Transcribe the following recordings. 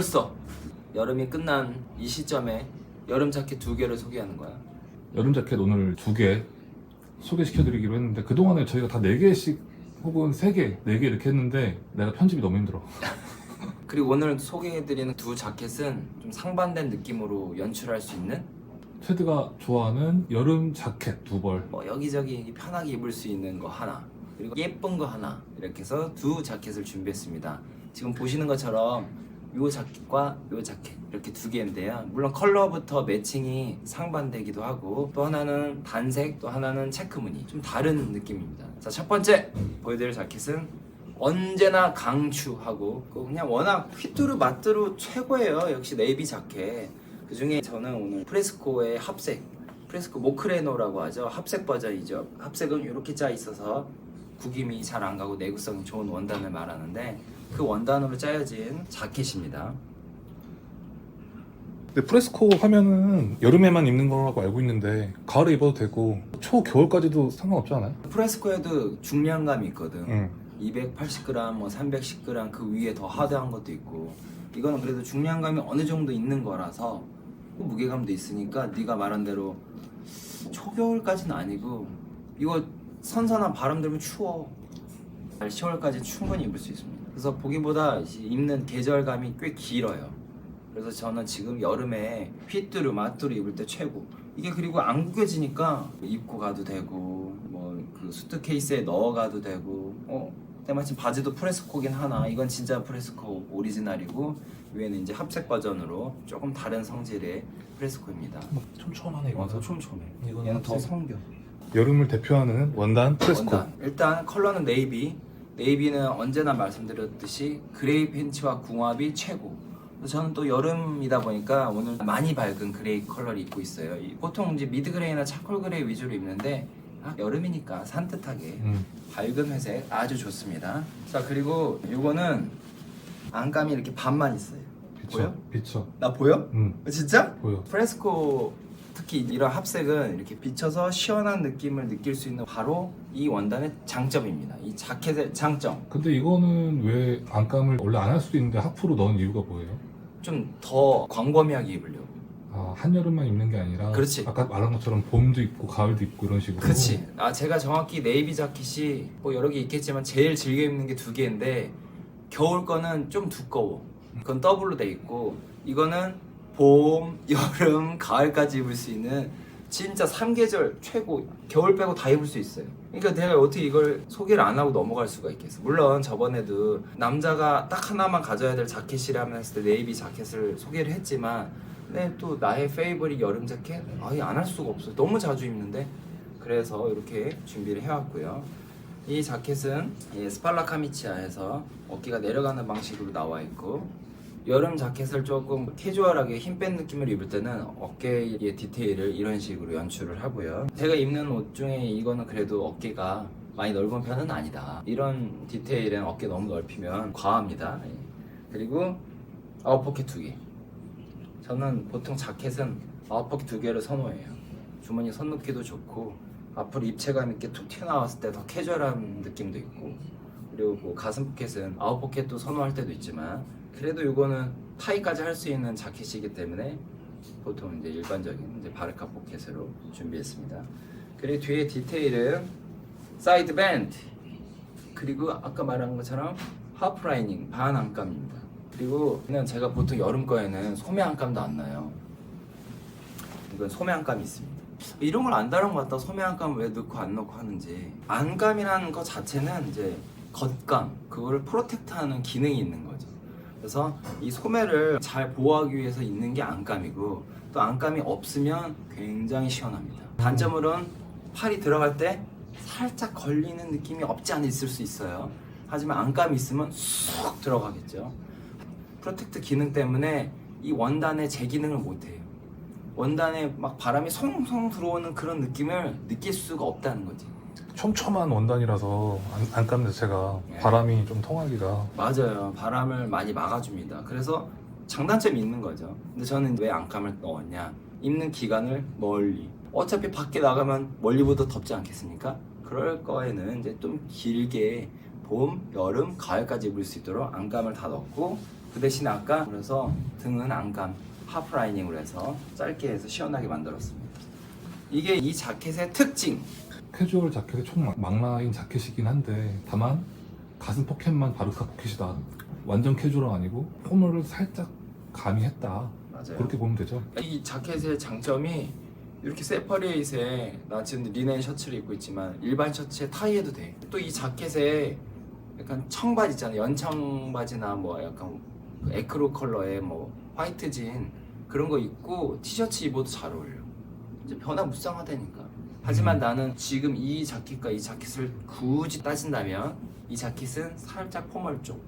벌써 여름이 끝난 이 시점에 여름 자켓 두 개를 소개하는 거야. 여름 자켓 오늘 두 개 소개시켜드리기로 했는데 그동안에 저희가 다 네 개씩 혹은 세 개, 네 개 이렇게 했는데 내가 편집이 너무 힘들어. 그리고 오늘 소개해드리는 두 자켓은 좀 상반된 느낌으로 연출할 수 있는 테드가 좋아하는 여름 자켓 두 벌. 뭐 여기저기 편하게 입을 수 있는 거 하나 그리고 예쁜 거 하나 이렇게 해서 두 자켓을 준비했습니다. 지금 보시는 것처럼 요 자켓과 요 자켓 이렇게 두 개인데요. 물론 컬러부터 매칭이 상반되기도 하고 또 하나는 단색 또 하나는 체크무늬 좀 다른 느낌입니다. 자 첫 번째 보여드릴 자켓은 언제나 강추하고 그 그냥 워낙 휘뚜루 마뚜루 최고예요. 역시 네이비 자켓. 그 중에 저는 오늘 프레스코의 합색 프레스코 모크레노라고 하죠. 합색 버전이죠. 합색은 이렇게 짜 있어서 구김이 잘 안 가고 내구성이 좋은 원단을 말하는데 그 원단으로 짜여진 자켓입니다. 근데 프레스코 하면은 여름에만 입는 거라고 알고 있는데 가을에 입어도 되고 초 겨울까지도 상관없지 않아요? 프레스코에도 중량감이 있거든. 응. 280g, 뭐 310g 그 위에 더 하드한 것도 있고 이거는 그래도 중량감이 어느 정도 있는 거라서 그 무게감도 있으니까 네가 말한 대로 초겨울까지는 아니고 이거 선선한 바람 들면 추워. 10월까지 충분히 입을 수 있습니다. 그래서 보기보다 입는 계절감이 꽤 길어요. 그래서 저는 지금 여름에 휘뚜루 마뚜루 입을 때 최고. 이게 그리고 안 구겨지니까 입고 가도 되고 뭐 그 수트 케이스에 넣어 가도 되고 어 때마침 바지도 프레스코긴 하나. 이건 진짜 프레스코 오리지널이고 위에는 이제 합색 버전으로 조금 다른 성질의 프레스코입니다. 촘촘하네 어, 더 촘촘해. 이거는 얘는 더 합색. 성겨 여름을 대표하는 원단 프레스코. 원단. 일단 컬러는 네이비. 네이비는 언제나 말씀드렸듯이 그레이 팬츠와 궁합이 최고. 그래서 저는 또 여름이다 보니까 오늘 많이 밝은 그레이 컬러를 입고 있어요. 이- 보통 이제 미드 그레이나 차콜 그레이 위주로 입는데 아, 여름이니까 산뜻하게 음. 밝은 회색 아주 좋습니다. 자 그리고 이거는 안감이 이렇게 반만 있어요. 비쳐. 보여? 비쳐. 나 보여? 음. 진짜? 보여. 프레스코 특히 이런 합색은 이렇게 비쳐서 시원한 느낌을 느낄 수 있는 바로 이 원단의 장점입니다. 이 자켓의 장점. 근데 이거는 왜 안감을 원래 안 할 수도 있는데 하프로 넣은 이유가 뭐예요? 좀 더 광범위하게 입으려고. 아, 한여름만 입는 게 아니라 그렇지. 아까 말한 것처럼 봄도 입고 가을도 입고 이런 식으로 그치. 아 제가 정확히 네이비 자켓이 뭐 여러 개 있겠지만 제일 즐겨 입는 게 두 개인데 겨울 거는 좀 두꺼워. 그건 더블로 돼 있고 이거는 봄, 여름, 가을까지 입을 수 있는 진짜 3계절 최고 겨울 빼고 다 입을 수 있어요. 그러니까 내가 어떻게 이걸 소개를 안 하고 넘어갈 수가 있겠어. 물론 저번에도 남자가 딱 하나만 가져야 될 자켓이라면 했을 때 네이비 자켓을 소개를 했지만 근데 또 나의 페이버릿 여름 자켓 아예 안 할 수가 없어. 너무 자주 입는데 그래서 이렇게 준비를 해왔고요. 이 자켓은 이 스팔라 카미치아에서 어깨가 내려가는 방식으로 나와 있고 여름 자켓을 조금 캐주얼하게 힘 뺀 느낌을 입을 때는 어깨의 디테일을 이런 식으로 연출을 하고요. 제가 입는 옷 중에 이거는 그래도 어깨가 많이 넓은 편은 아니다. 이런 디테일은 어깨 너무 넓히면 과합니다. 예. 그리고 아웃포켓 두 개. 저는 보통 자켓은 아웃포켓 두 개를 선호해요. 주머니 손 넣기도 좋고 앞으로 입체감 있게 툭 튀어나왔을 때 더 캐주얼한 느낌도 있고 그리고 뭐 가슴 포켓은 아웃 포켓도 선호할 때도 있지만 그래도 이거는 타이까지 할 수 있는 자켓이기 때문에 보통 이제 일반적인 이제 바르카 포켓으로 준비했습니다. 그리고 뒤에 디테일은 사이드 밴드 그리고 아까 말한 것처럼 하프 라이닝 반 안감입니다. 그리고 그냥 제가 보통 여름 거에는 소매 안감도 안 나요. 이건 소매 안감이 있습니다. 이런 걸 안 다룬 것 같다. 소매 안감 왜 넣고 안 넣고 하는지. 안감이라는 것 자체는 이제 겉감, 그거를 프로텍트하는 기능이 있는 거죠. 그래서 이 소매를 잘 보호하기 위해서 있는 게 안감이고 또 안감이 없으면 굉장히 시원합니다. 단점으로는 팔이 들어갈 때 살짝 걸리는 느낌이 없지 않아 있을 수 있어요. 하지만 안감이 있으면 쑥 들어가겠죠. 프로텍트 기능 때문에 이 원단의 제 기능을 못해요. 원단에 막 바람이 송송 들어오는 그런 느낌을 느낄 수가 없다는 거지. 촘촘한 원단이라서 안, 안감 자체가 네. 바람이 좀 통하기가 맞아요. 바람을 많이 막아줍니다. 그래서 장단점이 있는 거죠. 근데 저는 왜 안감을 넣었냐? 입는 기간을 멀리. 어차피 밖에 나가면 멀리보다 덥지 않겠습니까? 그럴 거에는 이제 좀 길게 봄, 여름, 가을까지 입을 수 있도록 안감을 다 넣고 그 대신에 아까 그래서 등은 안감 하프 라이닝으로 해서 짧게 해서 시원하게 만들었습니다. 이게 이 자켓의 특징. 캐주얼 자켓의 총 막라인 자켓이긴 한데 다만 가슴 포켓만 바르카 포켓이다. 완전 캐주얼은 아니고 폼을 살짝 가미했다. 맞아요. 그렇게 보면 되죠. 이 자켓의 장점이 이렇게 세퍼레이트에 나 지금 리넨 셔츠를 입고 있지만 일반 셔츠에 타이해도 돼. 또 이 자켓에 약간 청바지 있잖아요. 연청바지나 뭐 약간 그 에크로 컬러의 뭐 화이트 진 그런 거 입고 티셔츠 입어도 잘 어울려. 이제 변화무쌍하다니까. 하지만 음. 나는 지금 이 자켓과 이 자켓을 굳이 따진다면 이 자켓은 살짝 포멀 쪽,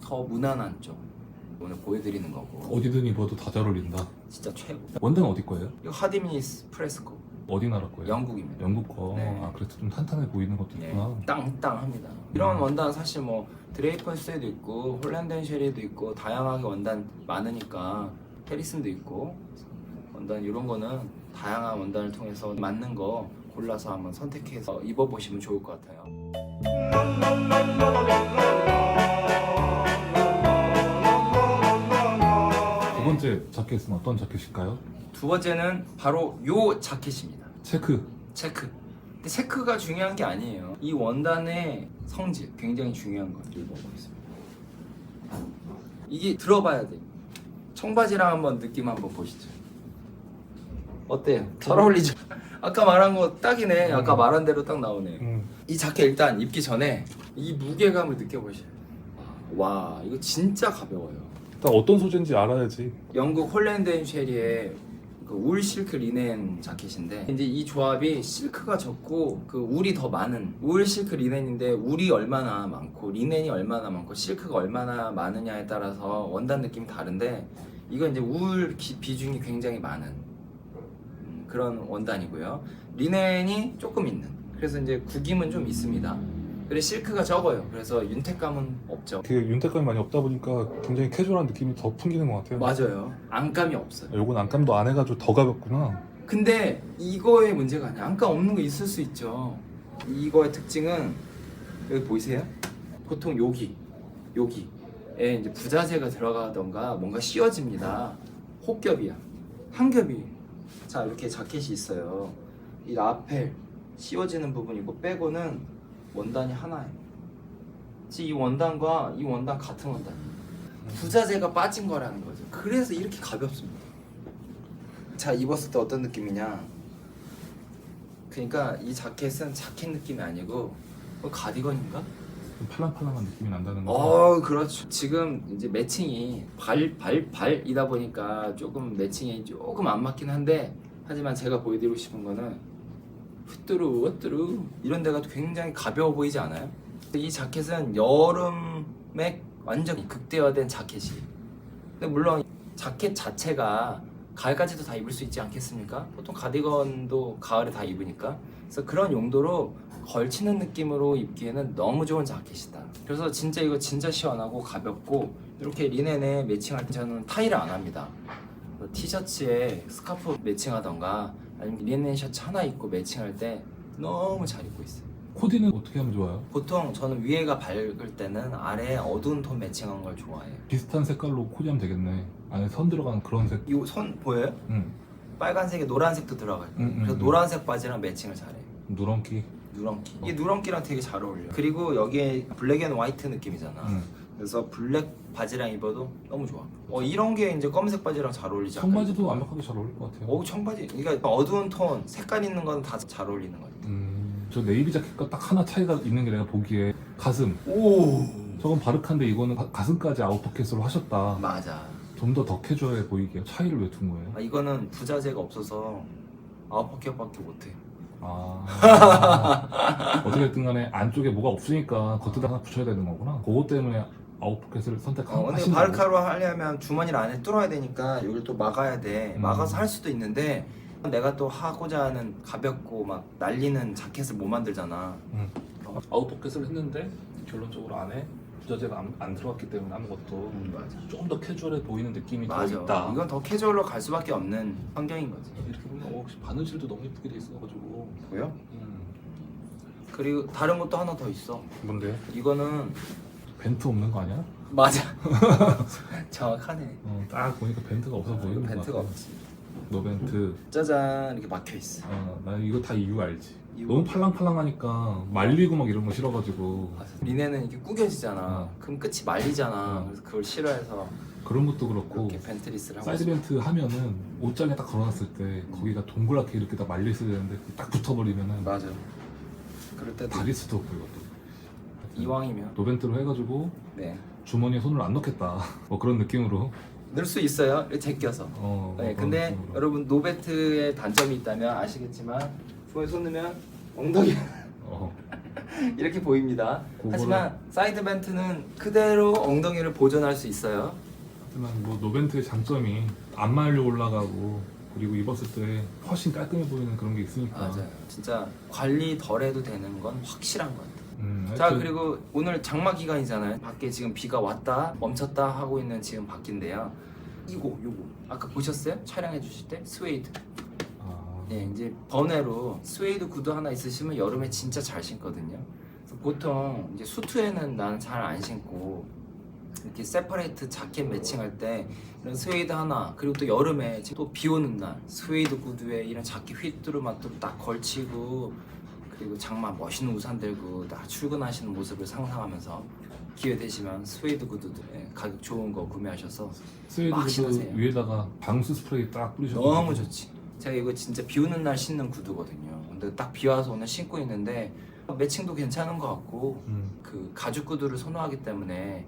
더 무난한 쪽 오늘 보여드리는 거고 어디든 입어도 다 잘 어울린다. 진짜 최고. 원단은 어디 거예요? 이거 하디미니스 프레스코 어디 나라 거예요? 영국입니다. 영국 거. 네. 아 그래서 좀 탄탄해 보이는 것도 네, 있구나. 땅땅합니다. 이런 음. 원단 사실 뭐 드레이퍼스에도 있고 홀란덴 쉐리에도 있고 다양하게 원단 많으니까 페리슨도 있고 원단 이런 거는 다양한 원단을 통해서 맞는 거 골라서 한번 선택해서 입어보시면 좋을 것 같아요. 두 번째 자켓은 어떤 자켓일까요? 두 번째는 바로 요 자켓입니다. 체크. 체크. 근데 체크가 중요한 게 아니에요. 이 원단의 성질 굉장히 중요한 거 읽어보겠습니다. 이게 들어봐야 돼. 청바지랑 한번 느낌 한번 보시죠. 어때요? 잘 어울리죠? 아까 말한 거 딱이네. 아까 음. 말한 대로 딱 나오네. 음. 이 자켓 일단 입기 전에 이 무게감을 느껴보셔요. 와 이거 진짜 가벼워요. 딱 어떤 소재인지 알아야지. 영국 홀랜드 앤 쉐리의 그 울 실크 리넨 자켓인데 이제 이 조합이 실크가 적고 그 울이 더 많은 울 실크 리넨인데 울이 얼마나 많고 리넨이 얼마나 많고 실크가 얼마나 많으냐에 따라서 원단 느낌이 다른데 이건 이제 울 기- 비중이 굉장히 많은 음, 그런 원단이고요 리넨이 조금 있는 그래서 이제 구김은 좀 있습니다 그래 실크가 적어요 그래서 윤택감은 없죠 그 윤택감이 많이 없다 보니까 굉장히 캐주얼한 느낌이 더 풍기는 것 같아요. 맞아요 안감이 없어요 요건 안감도 안 해가지고 더 가볍구나. 근데 이거의 문제가 아니야. 안감 없는 거 있을 수 있죠. 이거의 특징은 여기 보이세요? 보통 여기 여기에 이제 부자재가 들어가던가 뭔가 씌워집니다. 혹겹이야. 한 겹이. 자 이렇게 자켓이 있어요. 이 라펠 씌워지는 부분 이거 빼고는 원단이 하나예요. 이 원단과 이 원단 같은 원단이에요. 부자재가 빠진 거라는 거죠. 그래서 이렇게 가볍습니다. 자 입었을 때 어떤 느낌이냐? 그러니까 이 자켓은 자켓 느낌이 아니고 어, 가디건인가? 좀 팔랑팔랑한 느낌이 난다는 거. 어 그렇죠. 지금 이제 매칭이 발 발 발이다 보니까 조금 매칭이 조금 안 맞긴 한데 하지만 제가 보여드리고 싶은 거는 후뚜루 후뚜루 이런 데가 굉장히 가벼워 보이지 않아요? 이 자켓은 여름에 완전 극대화된 자켓이. 근데 물론 자켓 자체가 가을까지도 다 입을 수 있지 않겠습니까? 보통 가디건도 가을에 다 입으니까. 그래서 그런 용도로 걸치는 느낌으로 입기에는 너무 좋은 자켓이다. 그래서 진짜 이거 진짜 시원하고 가볍고 이렇게 리넨에 매칭할 때 저는 타이를 안 합니다. 뭐 티셔츠에 스카프 매칭하던가 아니면 리넨 셔츠 하나 입고 매칭할 때 너무 잘 입고 있어요. 코디는 어떻게 하면 좋아요? 보통 저는 위에가 밝을 때는 아래 어두운 톤 매칭한 걸 좋아해요. 비슷한 색깔로 코디하면 되겠네. 안에 선 들어간 그런 색. 이손 보여요? 응. 빨간색에 노란색도 들어가요. 음, 음, 그래서 음. 노란색 바지랑 매칭을 잘해요. 누런기. 누런기. 이게 누런기랑 되게 잘 어울려요. 그리고 여기에 블랙 앤 화이트 느낌이잖아. 응. 그래서 블랙 바지랑 입어도 너무 좋아. 어 이런 게 이제 검은색 바지랑 잘 어울리지? 청바지도 완벽하게 잘 어울릴 것 같아요. 어 청바지. 그러니까 어두운 톤, 색깔 있는 건 다 잘 어울리는 거 같아. 음, 저 네이비 자켓과 딱 하나 차이가 있는 게 내가 보기에 가슴. 오. 저건 바르카인데 이거는 가, 가슴까지 아웃포켓으로 하셨다. 맞아. 좀더더 캐주얼해 보이게 차이를 왜 둔 거예요? 아, 이거는 부자재가 없어서 아웃포켓밖에 못해. 아 어떻게 됐든 간에 안쪽에 뭐가 없으니까 겉에다 하나 붙여야 되는 거구나. 그것 때문에 아웃포켓을 어, 선택하신 근데 거고. 바르카로 하려면 주머니를 안에 뚫어야 되니까 여기를 또 막아야 돼. 음. 막아서 할 수도 있는데 내가 또 하고자 하는 가볍고 막 날리는 자켓을 못 만들잖아. 음. 아웃포켓을 했는데 결론적으로 안에 부자재가 안, 안 들어갔기 때문에 아무것도 맞아. 조금 더 캐주얼해 보이는 느낌이 더 맞아. 있다. 이건 더 캐주얼로 갈 수밖에 없는 환경인 거지. 이렇게 보면 어, 혹시 바느질도 너무 예쁘게 돼 있어가지고. 보여? 음. 그리고 다른 것도 하나 더 있어. 뭔데? 이거는 벤트 없는 거 아니야? 맞아. 정확하네. 어, 딱 보니까 벤트가 없어 보이는 것 벤트가 같아. 없지. 노 벤트. 짜잔 이렇게 막혀 있어. 아, 나 이거 다 이유 알지. 너무 팔랑팔랑하니까 말리고 막 이런 거 싫어가지고 리네는 이렇게 구겨지잖아. 어. 그럼 끝이 말리잖아. 어. 그래서 그걸 싫어해서 그런 것도 그렇고 이렇게 벤트리스를 하고 사이드 있어. 벤트 하면은 옷장에 딱 걸어놨을 때 거기가 동그랗게 이렇게 딱 말려 있어야 되는데 딱 붙어버리면은 맞아. 그럴 때도 다릴 수도 없고 이것도. 하여튼 이왕이면 노벤트로 해가지고 네. 주머니에 손을 안 넣겠다. 뭐 그런 느낌으로. 넣을 수 있어요. 이렇게 제껴서. 어, 네, 그런 근데 느낌으로. 여러분 노베트의 단점이 있다면 아시겠지만 주머니 손 넣으면 엉덩이 어, 이렇게 보입니다. 그거를- 하지만 사이드 벤트는 그대로 엉덩이를 보존할 수 있어요. 하지만 뭐 노벤트의 장점이 안 말려 올라가고 그리고 입었을 때 훨씬 깔끔해 보이는 그런 게 있으니까. 맞아요. 진짜 관리 덜 해도 되는 건 확실한 것 같아요. 음, 자 하여튼 그리고 오늘 장마 기간이잖아요. 밖에 지금 비가 왔다 멈췄다 하고 있는 지금 바뀐데요. 이거 요거 아까 보셨어요? 촬영해 주실 때 스웨이드. 아, 네 이제 번외로 스웨이드 구두 하나 있으시면 여름에 진짜 잘 신거든요. 보통 이제 수트에는 나는 잘 안 신고 이렇게 세퍼레이트 자켓 매칭할 때 이런 스웨이드 하나 그리고 또 여름에 또 비 오는 날 스웨이드 구두에 이런 자켓 휘뚜루마뚜루 딱 걸치고 그리고 장마 멋있는 우산 들고 딱 출근하시는 모습을 상상하면서 기회 되시면 스웨이드 구두들 예, 가격 좋은 거 구매하셔서 스웨이드 막 구두 신으세요. 위에다가 방수 스프레이 딱 뿌리셔서 너무 좋지. 제가 이거 진짜 비 오는 날 신는 구두거든요. 근데 딱 비 와서 오늘 신고 있는데 매칭도 괜찮은 것 같고 음, 그 가죽 구두를 선호하기 때문에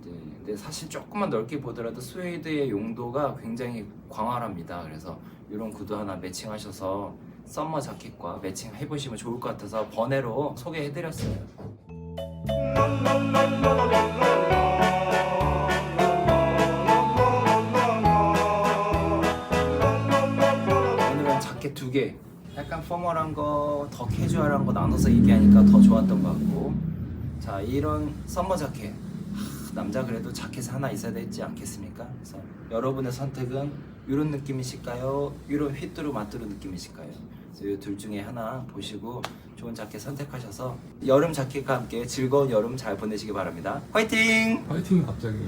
이제 근데 사실 조금만 넓게 보더라도 스웨이드의 용도가 굉장히 광활합니다. 그래서 이런 구두 하나 매칭하셔서 썸머 자켓과 매칭 해보시면 좋을 것 같아서 번외로 소개해드렸어요. 개. 약간 포멀한 거, 더 캐주얼한 거 나눠서 얘기하니까 더 좋았던 것 같고. 자, 이런 썸머 자켓. 하, 남자 그래도 자켓 하나 있어야 되지 않겠습니까? 그래서 여러분의 선택은 이런 느낌이실까요? 이런 휘뚜루 마뚜루 느낌이실까요? 그래서 이둘 중에 하나 보시고 좋은 자켓 선택하셔서 여름 자켓과 함께 즐거운 여름 잘 보내시기 바랍니다. 화이팅! 파이팅 갑자기